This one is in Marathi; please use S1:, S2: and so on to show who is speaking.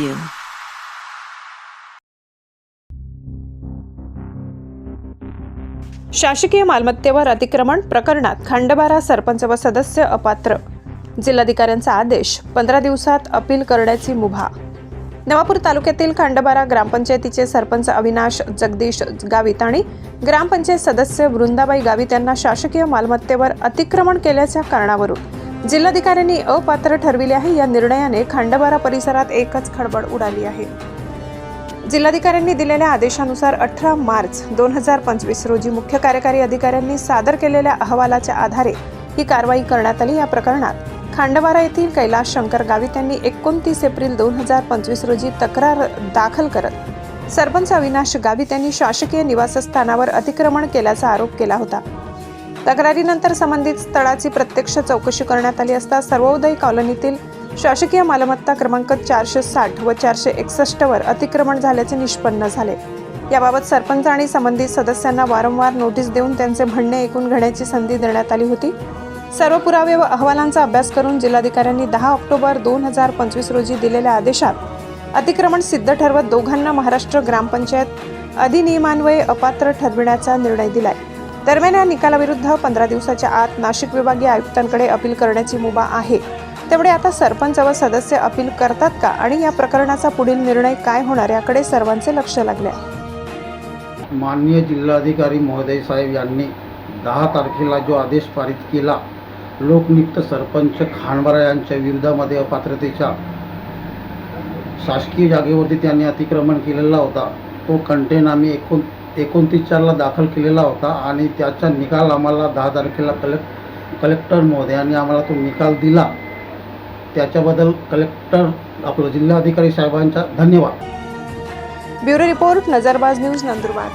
S1: you. शासकीय मालमत्तेवर अतिक्रमण प्रकरणात खंडबारा सरपंच व सदस्य अपात्र जिल्हाधिकाऱ्यांचा आदेश पंधरा दिवसात अपील करण्याची मुभा नवापूर तालुक्यातील खंडबारा ग्रामपंचायतीचे सरपंच अविनाश जगदीश गावित आणि ग्रामपंचायत सदस्य वृंदाबाई गावित यांना शासकीय मालमत्तेवर अतिक्रमण केल्याच्या कारणावरून जिल्हाधिकाऱ्यांनी अपात्र ठरविले आहे या निर्णयाने खंडबारा परिसरात एकच खळबळ उडाली आहे. जिल्हाधिकाऱ्यांनी दिलेल्या आदेशानुसार अठरा मार्च दोन हजार पंचवीस रोजी मुख्य कार्यकारी अधिकाऱ्यांनी सादर केलेल्या अहवालाच्या आधारे ही कारवाई करण्यात आली. या प्रकरणात खांडवारा येथील कैलास शंकर गावित यांनी एकोणतीस एप्रिल दोन हजार पंचवीस रोजी तक्रार दाखल करत सरपंच अविनाश गावित यांनी शासकीय निवासस्थानावर अतिक्रमण केल्याचा आरोप केला होता. तक्रारीनंतर संबंधित स्थळाची प्रत्यक्ष चौकशी करण्यात आली असता सर्वोदय कॉलनीतील शासकीय मालमत्ता क्रमांक चारशे साठ व चारशे एकसष्ट वर अतिक्रमण झाल्याचे निष्पन्न झाले. याबाबत सरपंच आणि संबंधित सदस्यांना वारंवार नोटीस देऊन त्यांचे म्हणणे ऐकून घेण्याची संधी देण्यात आली होती. सर्व पुरावे व अहवालांचा अभ्यास करून जिल्हाधिकाऱ्यांनी दहा ऑक्टोबर दोन हजार पंचवीस रोजी दिलेल्या आदेशात अतिक्रमण सिद्ध ठरवत दोघांना महाराष्ट्र ग्रामपंचायत अधिनियमान्वये अपात्र ठरविण्याचा निर्णय दिलाय. दरम्यान या निकालाविरुद्ध पंधरा दिवसाच्या आत नाशिक विभागीय आयुक्तांकडे अपील करण्याची मुभा आहे. तेवढे आता सरपंच व सदस्य अपील करतात का? आणि या प्रकरणाचा पुढील निर्णय काय होणार? याकडे सर्वांचे लक्ष लागले.
S2: माननीय जिल्हाधिकारी महोदय साहेब यांनी दहा तारखेला जो आदेश पारित केला लोकनियुक्त सरपंच खांडबारा यांच्या विरोधामध्ये अपात्रतेच्या शासकीय जागेवरती त्यांनी अतिक्रमण केलेला होता. तो कंटेन आम्ही एकूण एकोणतीस चारला दाखल केलेला होता आणि त्याचा निकाल आम्हाला दहा तारखेला कलेक्ट कलेक्टर महोदयांनी आम्हाला तो निकाल दिला. त्याच्याबद्दल कलेक्टर आपलं जिल्हाधिकारी साहेबांचा धन्यवाद.
S1: Bureau report Nazarbaz news Nandurbar.